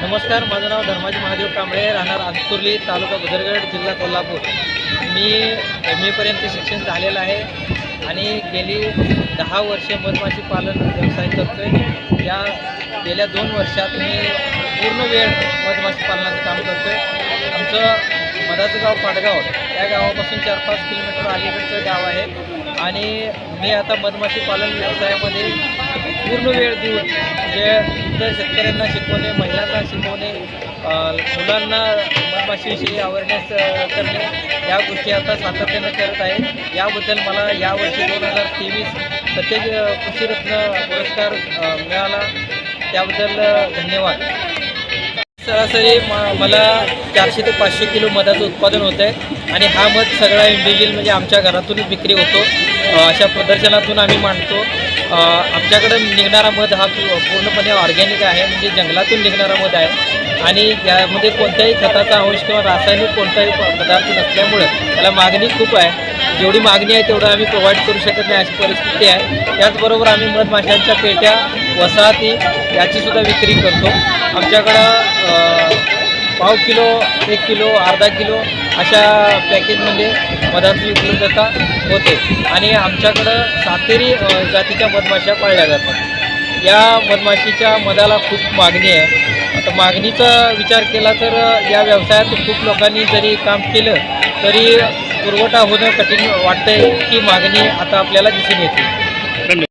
नमस्कार माझं नाव धर्माजी महादेव कांबळे राहणार अंतुर्ली तालुका बुदरगड जिल्हा कोल्हापूर. मी एम एपर्यंत शिक्षण झालेलं आहे आणि गेली दहा वर्षे मधमाशी पालन व्यवसाय करतो आहे या गेल्या दोन वर्षात मी पूर्ण वेळ मधमाशी पालनाचं काम करतो आहे आमचं मधाचं गाव पाडगाव या गावापासून चार पाच किलोमीटर अलीकडचं गाव आहे. आणि मी आता मधमाशी पालन व्यवसायामध्ये पूर्ण वेळ देऊन जे इतर शेतकऱ्यांना शिकवणे महिलांना शिकवणे मुलांना मधमाशीविषयी अवेअरनेस करणे या गोष्टी आता सातत्यानं करत आहे. याबद्दल मला यावर्षी दोन हजार तेवीस सत्यज कृषीरत्न पुरस्कार मिळाला. त्याबद्दल धन्यवाद. सरासरी म मला चारशे ते पाचशे किलो मधाचं उत्पादन होतं आहे आणि हा मध सगळा इंडिव्हिज्युअल म्हणजे आमच्या घरातूनच विक्री होतो. अशा प्रदर्शनातून आम्ही मांडतो. आमच्याकडं निघणारा मध हा पूर्णपणे ऑर्गॅनिक आहे म्हणजे जंगलातून निघणारा मध आहे. आणि यामध्ये कोणत्याही खताचा अंश किंवा रासायनिक कोणताही प- पदार्थ नसल्यामुळं त्याला मागणी खूप आहे. जेवढी मागणी आहे तेवढं आम्ही प्रोव्हाइड करू शकत नाही अशी परिस्थिती आहे. त्याचबरोबर आम्ही मधमाशांच्या पेट्या वसाहती याचीसुद्धा विक्री करतो. आमच्याकडं पाव किलो एक किलो अर्धा किलो अशा पॅकेजमध्ये मधाची उपलब्धता होते. आणि आमच्याकडं सातेरी जातीच्या मधमाशा पाळल्या जातात. या मधमाशीच्या मधाला खूप मागणी आहे. आता मागणीचा विचार केला तर या व्यवसायात खूप लोकांनी जरी काम केलं तरी पुरवठा होणं कठीण वाटतंय की मागणी आता आपल्याला दिसून येते.